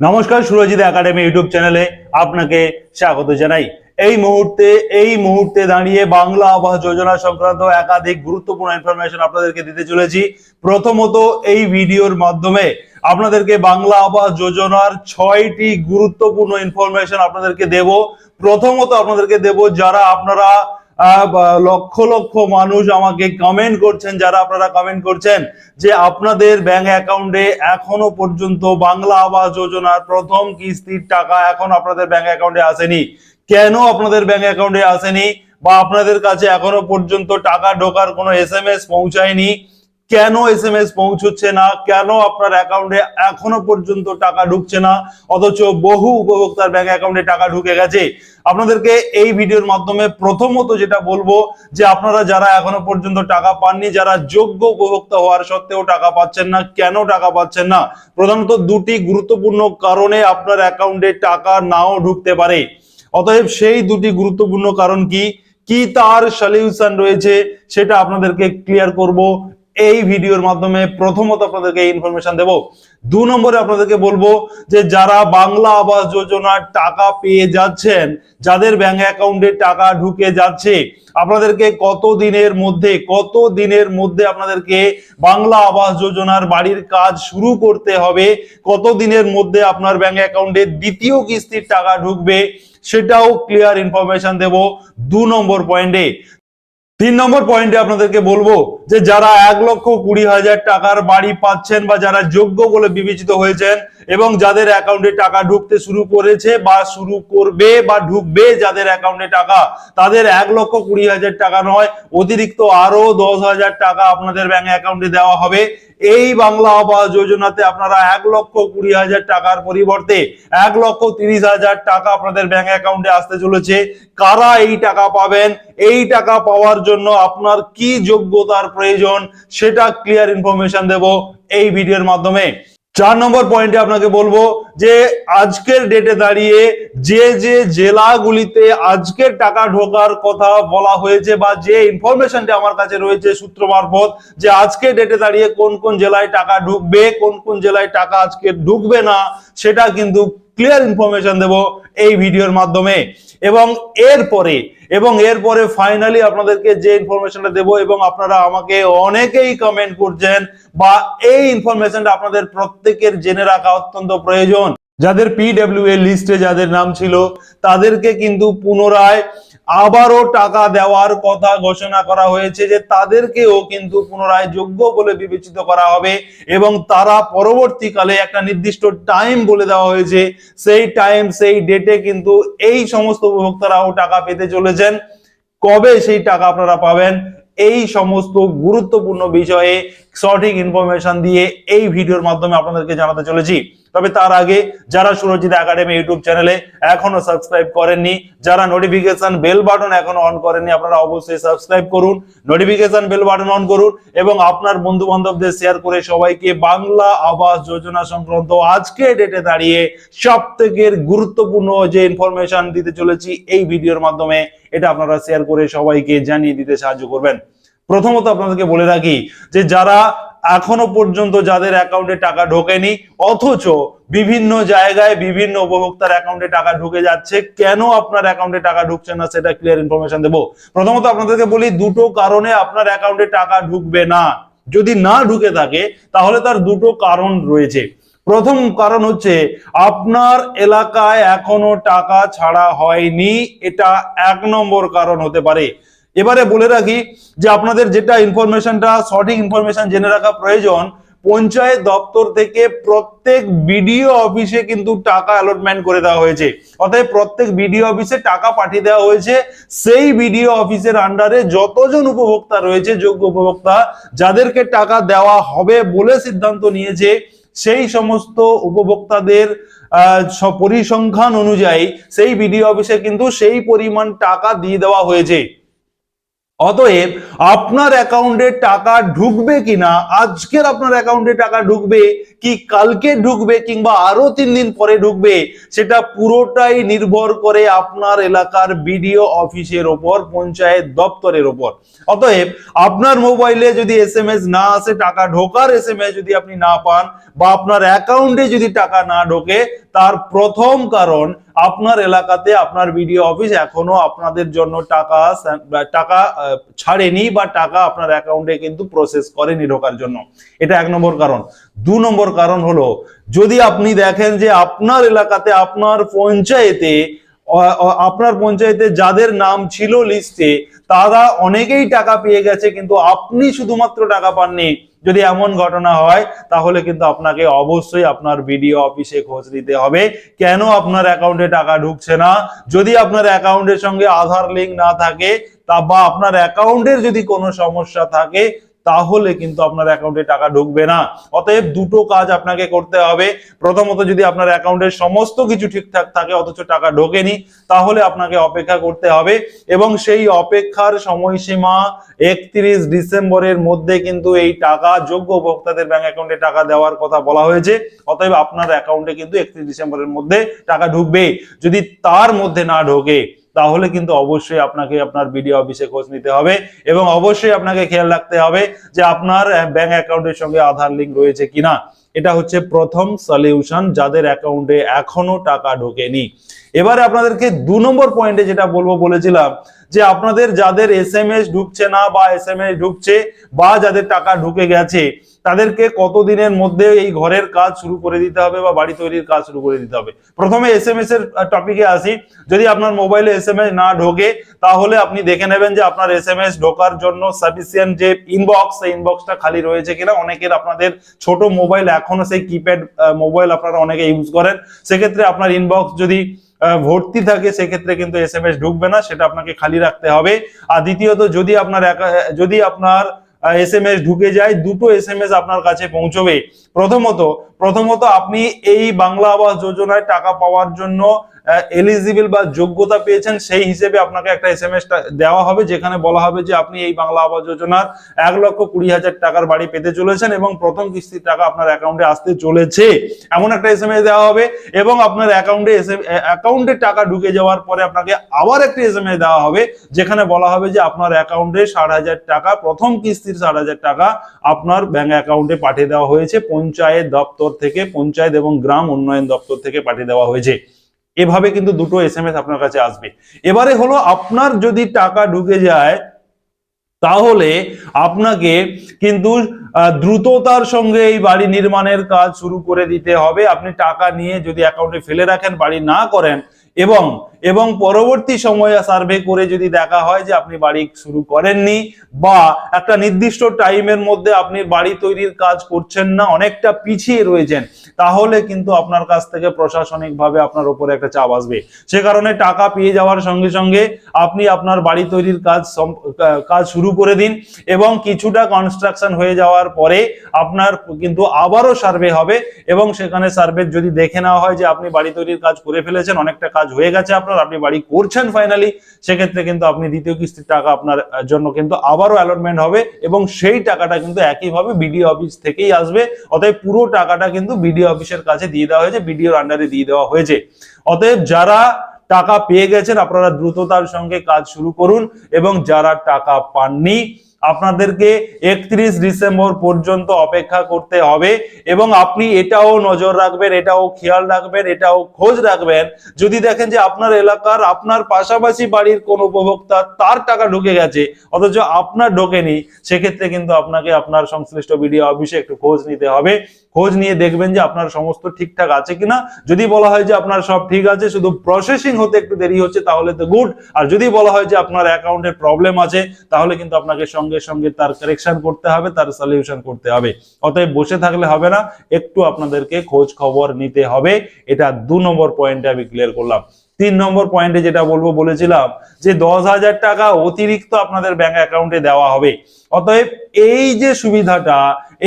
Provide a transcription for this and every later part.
নমস্কার, Surajit academy YouTube চ্যানেলে আপনাকে স্বাগত জানাই। এই মুহূর্তে এই মুহূর্তে দাঁড়িয়ে বাংলা আবাস যোজনা সংক্রান্ত একাধিক গুরুত্বপূর্ণ ইনফরমেশন আপনাদেরকে দিতে চলেছি। প্রথমত, এই ভিডিওর মাধ্যমে আপনাদেরকে বাংলা আবাস যোজনার ছয়টি গুরুত্বপূর্ণ ইনফরমেশন আপনাদেরকে দেব। প্রথমত আপনাদেরকে দেব, যারা আপনারা লক্ষ লক্ষ মানুষ আমাকে কমেন্ট করছেন, যারা আপনারা কমেন্ট করছেন, যে আপনাদের ব্যাংক অ্যাকাউন্টে এখনও পর্যন্ত বাংলা আবাস যোজনার প্রথম কিস্তির টাকা এখন আপনাদের ব্যাংক অ্যাকাউন্টে আসেনি। কেন আপনাদের ব্যাংক অ্যাকাউন্টে আসেনি? বা আপনাদের কাছে এখনও পর্যন্ত টাকা ঢোকার কোনো এস এম এস পৌঁছায়নি? কেন এস এম এস পৌঁছচ্ছে না? কেন আপনার অ্যাকাউন্টে এখনও পর্যন্ত টাকা ঢুকছে না? অথচ বহু উপভোক্তার ব্যাংক অ্যাকাউন্টে টাকা ঢুকে গেছে। আপনাদেরকে এই ভিডিওর মাধ্যমে প্রথমত যেটা বলব, যে আপনারা যারা এখনও পর্যন্ত টাকা পাননি, যারা যোগ্য উপভোক্তা হওয়ার সত্ত্বেও টাকা পাচ্ছেন না, কেন টাকা পাচ্ছেন না? প্রধানত দুটি গুরুত্বপূর্ণ কারণে আপনার অ্যাকাউন্টে টাকা নাও ঢুকতে পারে। অতএব সেই দুটি গুরুত্বপূর্ণ কারণ কি? কি তার সলিউশন রয়েছে? সেটা আপনাদেরকে ক্লিয়ার করব। এই ভিডিওর মাধ্যমে প্রথমত আপনাদেরকে ইনফরমেশন দেব। দু নম্বরে আপনাদেরকে বলব যে যারা বাংলা আবাস যোজনার টাকা পেয়ে যাচ্ছেন, যাদের ব্যাংক অ্যাকাউন্টে টাকা ঢুকে যাচ্ছে, আপনাদেরকে কত দিনের মধ্যে, কত দিনের মধ্যে আপনাদেরকে বাংলা আবাস যোজনার বাড়ির কাজ শুরু করতে হবে, কত দিনের মধ্যে আপনার ব্যাংক অ্যাকাউন্টে দ্বিতীয় কিস্তির টাকা ঢুকবে, সেটাও ক্লিয়ার ইনফরমেশন দেব। দু নম্বর পয়েন্টে তিন নম্বর পয়েন্টে আপনাদেরকে বলব যে যারা এক লক্ষ কুড়ি হাজার টাকার বাড়ি পাচ্ছেন বা যারা যোগ্য বলে বিবেচিত হয়েছেন এবং যাদের অ্যাকাউন্টে টাকা ঢুকতে শুরু করেছে বা শুরু করবে বা ঢুকবে যাদের অ্যাকাউন্টে টাকা, তাদের এক লক্ষ কুড়ি হাজার টাকা নয়, অতিরিক্ত আরও দশ হাজার টাকা আপনাদের ব্যাংক অ্যাকাউন্টে দেওয়া হবে। এই বাংলা আবাস যোজনাতে আপনারা এক লক্ষ কুড়ি হাজার টাকার পরিবর্তে এক লক্ষ তিরিশ হাজার টাকা আপনাদের ব্যাংক অ্যাকাউন্টে আসতে চলেছে। কারা এই টাকা পাবেন? এই টাকা পাওয়ার জন্য আপনার কি যোগ্যতার প্রয়োজন সেটা ক্লিয়ার ইনফরমেশন দেব এই ভিডিওর মাধ্যমে। চার নম্বর পয়েন্টে আপনাকে বলব যে আজকের ডেটে দাঁড়িয়ে যে যে জেলাগুলিতে আজকের টাকা ঢোকার কথা বলা হয়েছে বা যে ইনফরমেশনটা আমার কাছে রয়েছে সূত্র মারফত যে আজকে ডেটে দাঁড়িয়ে কোন কোন জেলায় টাকা ঢুকবে, কোন কোন জেলায় টাকা আজকে ঢুকবে না, সেটা কিন্তু ক্লিয়ার ইনফরমেশন দেব এই ভিডিওর মাধ্যমে। এবং এরপরে এবং এরপরে ফাইনালি আপনাদেরকে যে ইনফরমেশনটা দেব এবং আপনারা আমাকে অনেকেই কমেন্ট করছেন বা এই ইনফরমেশনটা আপনাদের প্রত্যেকের জেনে রাখা অত্যন্ত প্রয়োজন। যাদের পিডব্লিউ লিস্টে যাদের নাম ছিল, তাদেরকে কিন্তু পুনরায় আবারও টাকা দেওয়ার কথা ঘোষণা করা হয়েছে যে তাদেরকেও কিন্তু পুনরায় যোগ্য বলে বিবেচিত করা হবে এবং তারা পরবর্তীকালে একটা নির্দিষ্ট টাইম বলে দেওয়া হয়েছে। সেই টাইম সেই ডেটে কিন্তু এই সমস্ত উপভোক্তারাও টাকা পেতে চলেছেন। কবে সেই টাকা আপনারা পাবেন? এই সমস্ত গুরুত্বপূর্ণ বিষয়ে সঠিক ইনফরমেশন দিয়ে এই ভিডিওর মাধ্যমে আপনাদেরকে জানাতে চলেছি। তবে তার আগে যারা সুরজিৎ একাডেমি ইউটিউব চ্যানেলে এখনও সাবস্ক্রাইব করেননি, যারা নোটিফিকেশন বেল বাটন এখনও অন করেননি, আপনারা অবশ্যই সাবস্ক্রাইব করুন নোটিফিকেশন বেল বাটন অন করুন এবং আপনার বন্ধু বান্ধবদের শেয়ার করে সবাইকে বাংলা আবাস যোজনা সংক্রান্ত আজকে ডেটে দাঁড়িয়ে সব থেকে গুরুত্বপূর্ণ যে ইনফরমেশন দিতে চলেছি এই ভিডিওর মাধ্যমে এটা আপনারা শেয়ার করে সবাইকে জানিয়ে দিতে সাহায্য করবেন। প্রথমত আপনাদেরকে বলে রাখি যে যারা এখনও পর্যন্ত যাদের অ্যাকাউন্টে টাকা ঢোকেনি, অথচ বিভিন্ন জায়গায় বিভিন্ন উপভোক্তার অ্যাকাউন্টে টাকা ঢুকে যাচ্ছে, কেন আপনার অ্যাকাউন্টে টাকা ঢুকছে না সেটা ক্লিয়ার ইনফরমেশন দেবো। প্রথমত আপনাদেরকে বলি, দুটো কারণে আপনার অ্যাকাউন্টে টাকা ঢুকবে না। যদি না ঢুকে থাকে, তাহলে তার দুটো কারণ রয়েছে। প্রথম কারণ হচ্ছে, আপনার এলাকায় এখনও টাকা ছাড়া হয়নি, এটা এক নম্বর কারণ হতে পারে। এবারে বলে রাখি যে আপনাদের যেটা ইনফরমেশনটা, সঠিক ইনফরমেশন জেনে রাখা প্রয়োজন, পঞ্চায়েত দপ্তর থেকে প্রত্যেক বিডিও অফিসে কিন্তু টাকা অ্যালটমেন্ট করে দেওয়া হয়েছে। অতএব প্রত্যেক বিডিও অফিসে টাকা পাঠিয়ে দেওয়া হয়েছে। সেই বিডিও অফিসের আন্ডারে যতজন উপভোক্তা রয়েছে, যোগ্য উপভোক্তা, যাদেরকে টাকা দেওয়া হবে বলে সিদ্ধান্ত নিয়েছে, সেই সমস্ত উপভোক্তাদের পরিসংখ্যান অনুযায়ী সেই বিডিও অফিসে কিন্তু সেই পরিমাণ টাকা দিয়ে দেওয়া হয়েছে। অতএব আপনার অ্যাকাউন্টে টাকা ঢুকবে কিনা আজকের আপনার অ্যাকাউন্টে টাকা ঢুকবে কি কালকে ঢুকবে কিংবা আরও তিন দিন পরে ঢুকবে, সেটা পুরোটাই নির্ভর করে আপনার এলাকার বিডিও অফিসের ওপর, পঞ্চায়েত দপ্তরের ওপর। অতএব আপনার মোবাইলে যদি এস না আসে, টাকা ঢোকার এস যদি আপনি না পান বা আপনার অ্যাকাউন্টে যদি টাকা না ঢোকে, তার প্রথম কারণ আপনার এলাকাতে আপনার বিডিও অফিস এখনও আপনাদের জন্য টাকা টাকা ছাড়েনি বা টাকা আপনার অ্যাকাউন্টে কিন্তু প্রসেস করেনি ঢোকার জন্য। এটা এক নম্বর কারণ। দু নম্বর কারণ হলো, যদি আপনি দেখেন যে আপনার এলাকাতে, আপনার পঞ্চায়েতে আপনার পঞ্চায়েতে যাদের নাম ছিল লিস্টে তারা অনেকেই টাকা পেয়ে গেছে, কিন্তু আপনি শুধুমাত্র টাকা পাননি। যদি এমন ঘটনা হয়, তাহলে কিন্তু আপনাকে অবশ্যই আপনার বিডিও অফিসে খোঁজ নিতে হবে। কেন আপনার অ্যাকাউন্টে টাকা ঢুকছে না? যদি আপনার অ্যাকাউন্টের সঙ্গে আধার লিঙ্ক না থাকে, তা বা আপনার অ্যাকাউন্টের যদি কোনো সমস্যা থাকে তাহলে কিন্তু আপনার অ্যাকাউন্টে টাকা ঢুকবে না। অতএব দুটো কাজ আপনাকে করতে হবে। প্রথমত যদি আপনার অ্যাকাউন্টের সমস্ত কিছু ঠিকঠাক থাকে, অথচ টাকা ঢোকেনি, তাহলে আপনাকে অপেক্ষা করতে হবে। এবং সেই অপেক্ষার সময়সীমা একত্রিশ ডিসেম্বরের মধ্যে কিন্তু এই টাকা যোগ্য ভোক্তাদের ব্যাংক অ্যাকাউন্টে টাকা দেওয়ার কথা বলা হয়েছে। অতএব আপনার অ্যাকাউন্টে কিন্তু একত্রিশ ডিসেম্বরের মধ্যে টাকা ঢুকবে যদি তার মধ্যে না ঢোকে তাহলে কিন্তু অবশ্যই আপনাকে আপনার বিডিও অফিসে খোঁজ নিতে হবে এবং অবশ্যই আপনাকে খেয়াল রাখতে হবে যে আপনার ব্যাংক অ্যাকাউন্টের সঙ্গে আধার লিঙ্ক রয়েছে কিনা। এটা হচ্ছে প্রথম সলিউশন যাদের অ্যাকাউন্টে এখনও টাকা ঢোকেনি। এবারে আপনাদেরকে দু নম্বর পয়েন্টে যেটা বলব বলেছিলাম যে আপনাদের যাদের এস এম এস ঢুকছে না বা এস এম এস ঢুকছে বা যাদের টাকা ঢুকে গেছে, তাদেরকে কতদিনের মধ্যে এই ঘরের কাজ শুরু করে দিতে হবে বা বাড়ি তৈরির কাজ শুরু করে দিতে হবে? প্রথমে এস এম এস এর টপিকে আসি। যদি আপনার মোবাইলে এস এম এস না ঢোকে, তাহলে আপনি দেখে নেবেন যে আপনার এস এম এস ঢোকার জন্য সাফিসিয়েন্ট যে ইনবক্স সেই ইনবক্সটা খালি রয়েছে কিনা। অনেকের আপনাদের ছোট মোবাইল এখনও সেই কিপ্যাড মোবাইল আপনারা অনেকে ইউজ করেন। সেক্ষেত্রে আপনার ইনবক্স যদি ভর্তি থাকে, সেক্ষেত্রে কিন্তু এস এম এস ঢুকবে না, সেটা আপনাকে খালি রাখতে হবে। আর দ্বিতীয়ত, যদি আপনার যদি আপনার এস এম এস ঢুকে যায়, দুটো এস এম এস আপনার কাছে পৌঁছবে। প্রথমত প্রথমত আপনি এই বাংলা আবাস যোজনায় টাকা পাওয়ার জন্য এলিজিবল বা যোগ্যতা পেয়েছেন, সেই হিসেবে আপনাকে একটা এস এম দেওয়া হবে, যেখানে বলা হবে যে আপনি এই বাংলা আবাস যোজনার এক লক্ষ কুড়ি হাজার টাকার বাড়ি পেতে চলেছেন এবং প্রথম কিস্তির টাকা আপনার অ্যাকাউন্টে আসতে চলেছে। এমন একটা এস এম দেওয়া হবে এবং আপনার অ্যাকাউন্টে এস অ্যাকাউন্টে টাকা ঢুকে যাওয়ার পরে আপনাকে আবার একটা এস এম দেওয়া হবে, যেখানে বলা হবে যে আপনার অ্যাকাউন্টে ষাট হাজার টাকা, প্রথম কিস্তির ষাট হাজার টাকা আপনার ব্যাংক অ্যাকাউন্টে পাঠিয়ে দেওয়া হয়েছে, পঞ্চায়েত দপ্তর থেকে, পঞ্চায়েত এবং গ্রাম উন্নয়ন দপ্তর থেকে পাঠিয়ে দেওয়া হয়েছে। এভাবে কিন্তু দুটো এস এম এস আপনার কাছে আসবে। এবারে হলো আপনার যদি টাকা ঢুকে যায়, তাহলে আপনাকে কিন্তু দ্রুততার সঙ্গে এই বাড়ি নির্মাণের কাজ শুরু করে দিতে হবে। আপনি টাকা নিয়ে যদি অ্যাকাউন্টে ফেলে রাখেন, বাড়ি না করেন, এবং এবং পরবর্তী সময়ে সার্ভে করে যদি দেখা হয় যে আপনি বাড়ি শুরু করেননি, বা একটা নির্দিষ্ট টাইমের মধ্যে আপনি বাড়ি তৈরির কাজ করছেন না, অনেকটা পিছিয়ে রয়েছেন তাহলে কিন্তু আপনার কাছ থেকে প্রশাসনিকভাবে আপনার উপরে একটা চাপ আসবে। সে কারণে টাকা পেয়ে যাওয়ার সঙ্গে সঙ্গে আপনি আপনার বাড়ি তৈরির কাজ কাজ শুরু করে দিন এবং কিছুটা কনস্ট্রাকশন হয়ে যাওয়ার পরে আপনার কিন্তু আবারও সার্ভে হবে এবং সেখানে সার্ভে যদি দেখে নেওয়া হয় যে আপনি বাড়ি তৈরির কাজ করে ফেলেছেন, অনেকটা কাজ হয়ে গেছে আপনার, আপনি বাড়ি করছেন ফাইনালি সেক্ষেত্রে কিন্তু আপনি দ্বিতীয় কিস্তির টাকা আপনার জন্য কিন্তু আবারও অ্যালটমেন্ট হবে এবং সেই টাকাটা কিন্তু একইভাবে বিডিও অফিস থেকেই আসবে, অতএব পুরো টাকাটা কিন্তু বিডিও অফিসের কাছে দিয়ে দেওয়া হয়েছে বিডিওর আন্ডারে দিয়ে দেওয়া হয়েছে। অতএব যারা টাকা পেয়ে গেছেন, আপনারা দ্রুততার সঙ্গে কাজ শুরু করুন এবং যারা টাকা পাননি, আপনাদেরকে একত্রিশ ডিসেম্বর পর্যন্ত অপেক্ষা করতে হবে এবং আপনি এটাও নজর রাখবেন, এটাও খেয়াল রাখবেন, এটাও খোঁজ রাখবেন। যদি দেখেন যে আপনার এলাকার, আপনার পাশাপাশি বাড়ির কোন উপভোক্তা, তার টাকা ঢুকে গেছে, অথচ আপনার ঢোকেনি, সেক্ষেত্রে কিন্তু আপনাকে আপনার সংশ্লিষ্ট বিডিও অফিসে একটু খোঁজ নিতে হবে। খোঁজ নিয়ে দেখবেন যে আপনার সমস্ত ঠিকঠাক আছে কিনা। যদি বলা হয় যে আপনার সব ঠিক আছে, শুধু প্রসেসিং হতে একটু দেরি হচ্ছে, তাহলে তো গুড আর যদি বলা হয় যে আপনার অ্যাকাউন্টের প্রবলেম আছে, তাহলে কিন্তু আপনাকে সঙ্গে সঙ্গে তার কারেকশন করতে হবে, তার সলিউশন করতে হবে। অতএব বসে থাকলে হবে না, একটু আপনাদেরকে খোঁজ খবর নিতে হবে। এটা দু নম্বর পয়েন্টে আমি ক্লিয়ার করলাম। তিন নম্বর পয়েন্টে যেটা বলব, বলেছিলাম যে দশ হাজার টাকা অতিরিক্ত আপনাদের ব্যাংক অ্যাকাউন্টে দেওয়া হবে। অতএব এই যে সুবিধাটা,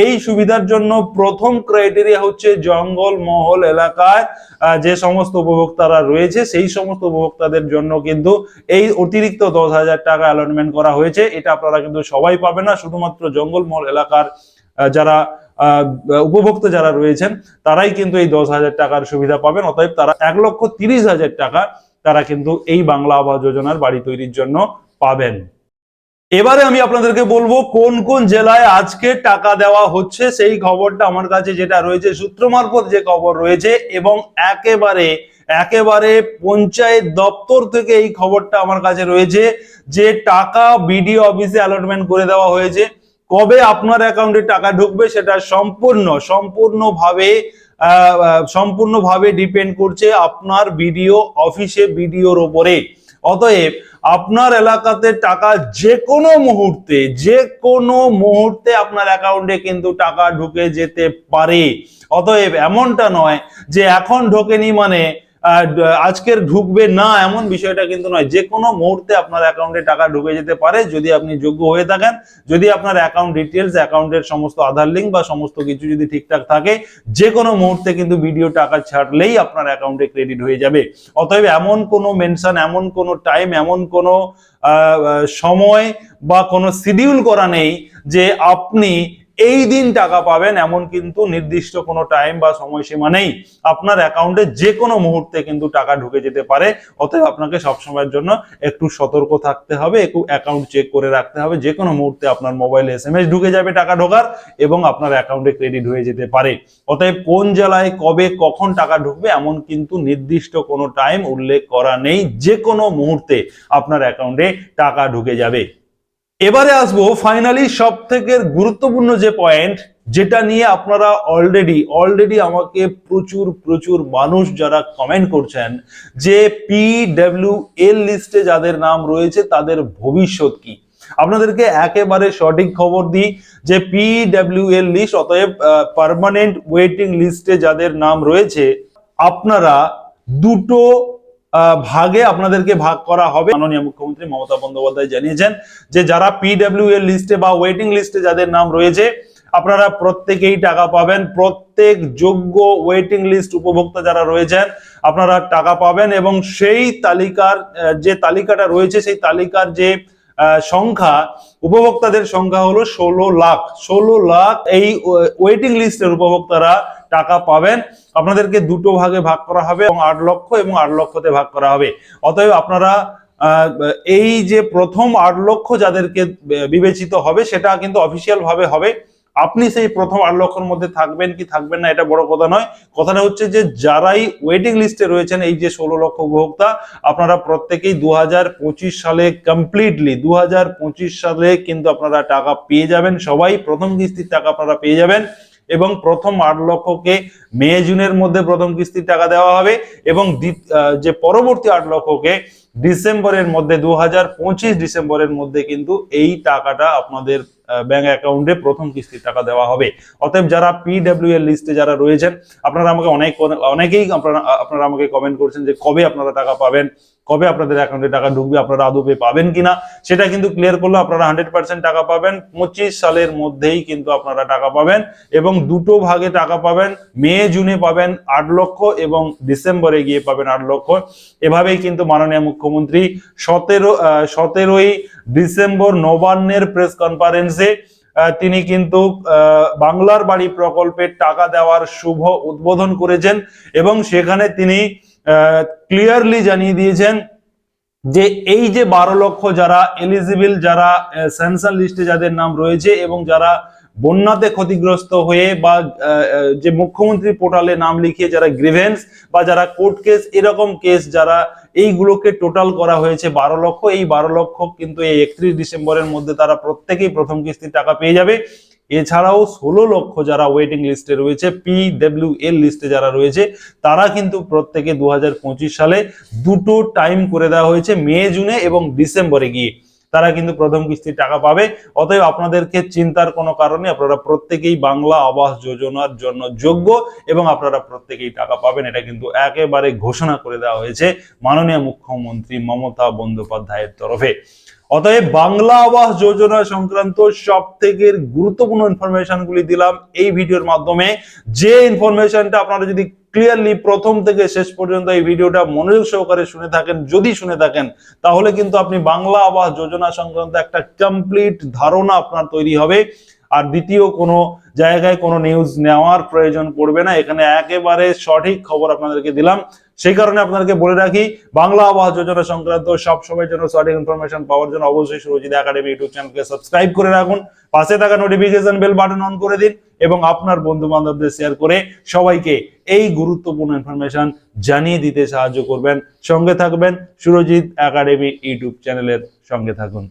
এই সুবিধার জন্য প্রথম ক্রাইটেরিয়া হচ্ছে জঙ্গল মহল এলাকায় যে সমস্ত উপভোক্তারা রয়েছে, সেই সমস্ত উপভোক্তাদের জন্য কিন্তু এই অতিরিক্ত দশ হাজার টাকা অ্যালটমেন্ট করা হয়েছে। এটা আপনারা কিন্তু সবাই পাবে না, শুধুমাত্র জঙ্গলমহল এলাকার যারা উপভোক্তা যারা রয়েছেন, তারাই কিন্তু এই দশ হাজার টাকার সুবিধা পাবেন। অতএব তারা এক লক্ষ তিরিশ হাজার টাকা তারা কিন্তু এই বাংলা আবাস যোজনার বাড়ি তৈরির জন্য পাবেন। এবারে আমি আপনাদেরকে বলব, কোন কোন জেলায় আজকে টাকা দেওয়া হচ্ছে, সেই খবরটা আমার কাছে যেটা রয়েছে সূত্র মারফত যে খবর রয়েছে এবং একেবারে একেবারে পঞ্চায়েত দপ্তর থেকে এই খবরটা আমার কাছে রয়েছে যে টাকা বিডিও অফিসে অ্যালটমেন্ট করে দেওয়া হয়েছে। কবে আপনার অ্যাকাউন্টে টাকা ঢুকবে সেটা সম্পূর্ণ, সম্পূর্ণভাবে সম্পূর্ণভাবে ডিপেন্ড করছে আপনার বিডিও অফিসে বিডিওর ওপরে। অতএব আপনার এলাকাতে টাকা যে কোনো মুহূর্তে যে কোনো মুহূর্তে আপনার অ্যাকাউন্টে কিন্তু টাকা ঢুকে যেতে পারে। অতএব এমনটা নয় যে এখন ঢোকেনি মানে আজকের ঢুকবে না এমন বিষয়টা কিন্তু নয়। যে কোনো মুহূর্তে আপনার অ্যাকাউন্টে টাকা ঢুকে যেতে পারে, যদি আপনি যোগ্য হয়ে থাকেন। যদি আপনার অ্যাকাউন্ট ডিটেলস অ্যাকাউন্টের সমস্ত আধার লিঙ্ক বা সমস্ত কিছু যদি ঠিকঠাক থাকে, যে কোনো মুহূর্তে কিন্তু ভিডিও টাকা ছাড়লেই আপনার অ্যাকাউন্টে ক্রেডিট হয়ে যাবে। অতএব এমন কোনো মেনশন এমন কোনো টাইম এমন কোনো সময় বা কোনো শিডিউল করা নেই যে আপনি এই দিন টাকা পাবেন, এমন কিন্তু নির্দিষ্ট কোনো টাইম বা সময়সীমা নেই। আপনার অ্যাকাউন্টে যে কোনো মুহূর্তে কিন্তু টাকা ঢুকে যেতে পারে, অতএব আপনাকে সবসময়ের জন্য একটু সতর্ক থাকতে হবে, একটু অ্যাকাউন্ট চেক করে রাখতে হবে। যে কোনো মুহূর্তে আপনার মোবাইলে এস এম এস ঢুকে যাবে টাকা ঢোকার এবং আপনার অ্যাকাউন্টে ক্রেডিট হয়ে যেতে পারে। অতএব কোন জেলায় কবে, কখন টাকা ঢুকবে, এমন কিন্তু নির্দিষ্ট কোনো টাইম উল্লেখ করা নেই। যে কোনো মুহূর্তে আপনার অ্যাকাউন্টে টাকা ঢুকে যাবে। এবারে আসব ফাইনালি সব থেকে গুরুত্বপূর্ণ যে পয়েন্ট যেটা নিয়ে আপনারা অলরেডি অলরেডি আমাকে প্রচুর প্রচুর মানুষ যারা কমেন্ট করছেন যে পি ডাব্লিউ এল লিস্টে যাদের নাম রয়েছে তাদের ভবিষ্যৎ কি? আপনাদেরকে একেবারে সঠিক খবর দিই যে পি ডাব্লিউ এল লিস্ট অতএব পার্মানেন্ট ওয়েটিং লিস্টে যাদের নাম রয়েছে, আপনারা দুটো ভাগে আপনাদেরকে ভাগ করা হবে। মাননীয় মুখ্যমন্ত্রী মমতা বন্দ্যোপাধ্যায় জানিয়েছেন যে, যারা পিডব্লিউ এর লিস্টে বা ওয়েটিং লিস্টে যাদের নাম রয়েছে, আপনারা প্রত্যেকেই টাকা পাবেন। প্রত্যেক যোগ্য ওয়েটিং লিস্ট উপভোক্তা যারা রয়েছেন, আপনারা টাকা পাবেন এবং সেই তালিকার যে তালিকাটা রয়েছে, সেই তালিকার যে সংখ্যা, উপভোক্তাদের সংখ্যা হলো ষোলো লাখ। ষোলো লাখ এই ওয়েটিং লিস্টের উপভোক্তারা টাকা পাবেন, আপনাদেরকে দুটো ভাগে ভাগ করা হবে এবং আট লক্ষ এবং আট লক্ষতে ভাগ করা হবে। অতএব আপনারা এই যে প্রথম আট লক্ষ যাদেরকে বিবেচিত হবে, সেটা কিন্তু অফিসিয়াল ভাবে হবে। আপনি সেই প্রথম আট লক্ষের মধ্যে থাকবেন কি থাকবেন না, এটা বড় কথা নয়। কথাটা হচ্ছে যে, যারাই ওয়েটিং লিস্টে রয়েছেন, এই যে ষোলো লক্ষ উপভোক্তা, আপনারা প্রত্যেকেই দু হাজার পঁচিশ সালে কমপ্লিটলি দু হাজার পঁচিশ সালে কিন্তু আপনারা টাকা পেয়ে যাবেন। সবাই প্রথম কিস্তির টাকা আপনারা পেয়ে যাবেন। এবং প্রথম আট লক্ষকে মে, জুনের মধ্যে প্রথম কিস্তির টাকা দেওয়া হবে এবং যে পরবর্তী আট লক্ষকে ডিসেম্বরের মধ্যে, দু হাজার পঁচিশ ডিসেম্বরের মধ্যে কিন্তু এই টাকাটা আপনাদের ব্যাংক অ্যাকাউন্টে প্রথম কিস্তির টাকা দেওয়া হবে। অতএব যারা পিডব্লিউ এর লিস্টে যারা রয়েছেন, আপনারা আমাকে অনেক, অনেকেই আপনারা আপনারা আমাকে কমেন্ট করছেন যে কবে আপনারা টাকা পাবেন কবে আপনাদের অ্যাকাউন্টে টাকা ঢুকবে, আপনারা আদৌ পাবেন কিনা, সেটা কিন্তু ক্লিয়ার করলে আপনারা হান্ড্রেড পার্সেন্ট টাকা পাবেন। পঁচিশ সালের মধ্যেই কিন্তু আপনারা টাকা পাবেন এবং দুটো ভাগে টাকা পাবেন। মে, জুনে পাবেন আট লক্ষ এবং ডিসেম্বরে গিয়ে পাবেন আট লক্ষ। এভাবেই কিন্তু মাননীয় মুখ্যমন্ত্রী সতেরো সতেরোই ডিসেম্বর নবান্নের প্রেস কনফারেন্সে তিনি কিন্তু বাংলার বাড়ি প্রকল্পের টাকা দেওয়ার শুভ উদ্বোধন করেছেন এবং সেখানে তিনি ক্লিয়ারলি জানিয়ে দিয়েছেন যে এই যে বারো লক্ষ যারা এলিজিবল যারা সেন্সার লিস্টে যাদের নাম রয়েছে এবং যারা বন্যাতে ক্ষতিগ্রস্ত হয়ে বা যে মুখ্যমন্ত্রী পোর্টালে নাম লিখিয়ে যারা গ্রিভেন্স বা যারা কোর্ট কেস এরকম কেস যারা এইগুলোকে টোটাল করা হয়েছে বারো লক্ষ, এই বারো লক্ষ কিন্তু এই একত্রিশ ডিসেম্বরের মধ্যে তারা প্রত্যেকেই প্রথম কিস্তির টাকা পেয়ে যাবে। এছাড়াও ষোলো লক্ষ যারা ওয়েটিং লিস্টে রয়েছে পি ডব্লিউ এল লিস্টে যারা রয়েছে, তারা কিন্তু প্রত্যেকে দু হাজার পঁচিশ সালে দুটো টাইম করে দেওয়া হয়েছে, মে, জুনে এবং ডিসেম্বরে গিয়ে। তারা কিন্তু প্রথম কিস্তির টাকা পাবে। অতএব আপনাদেরকে চিন্তার কোনো কারণে আপনারা প্রত্যেকেই বাংলা আবাস যোজনার জন্য যোগ্য এবং আপনারা প্রত্যেকেই টাকা পাবেন। এটা কিন্তু একেবারে ঘোষণা করে দেওয়া হয়েছে মাননীয় মুখ্যমন্ত্রী মমতা বন্দ্যোপাধ্যায়ের তরফে। অতএব বাংলা আবাস যোজনা সংক্রান্ত সব থেকে গুরুত্বপূর্ণ ইনফরমেশন গুলি দিলাম এই ভিডিওর মাধ্যমে। যে ইনফরমেশনটা আপনারা যদি ক্লিয়ারলি প্রথম থেকে শেষ পর্যন্ত এই ভিডিওটা মনোযোগ সহকারে শুনে থাকেন, যদি শুনে থাকেন, তাহলে কিন্তু আপনি বাংলা আবাস যোজনা সংক্রান্ত একটা কমপ্লিট ধারণা আপনার তৈরি হবে। আর দ্বিতীয় কোনো জায়গায় কোনো নিউজ নেওয়ার প্রয়োজন পড়বে না। এখানে একেবারে সঠিক খবর আপনাদেরকে দিলাম। সেই কারণে আপনাদেরকে বলে রাখি, বাংলা আবাস যোজনা সংক্রান্ত সব জন্য সঠিক ইনফরমেশন পাওয়ার জন্য অবশ্যই সুরজিৎ একাডেমি ইউটিউব চ্যানেলকে সাবস্ক্রাইব করে রাখুন। পাশে থাকা নোটিফিকেশন বেল বাটন অন করে দিন এবং আপনার বন্ধু বান্ধবদের শেয়ার করে সবাইকে এই গুরুত্বপূর্ণ ইনফরমেশন জানিয়ে দিতে সাহায্য করবেন। সঙ্গে থাকবেন সুরজিৎ একাডেমি ইউটিউব চ্যানেলের সঙ্গে থাকুন।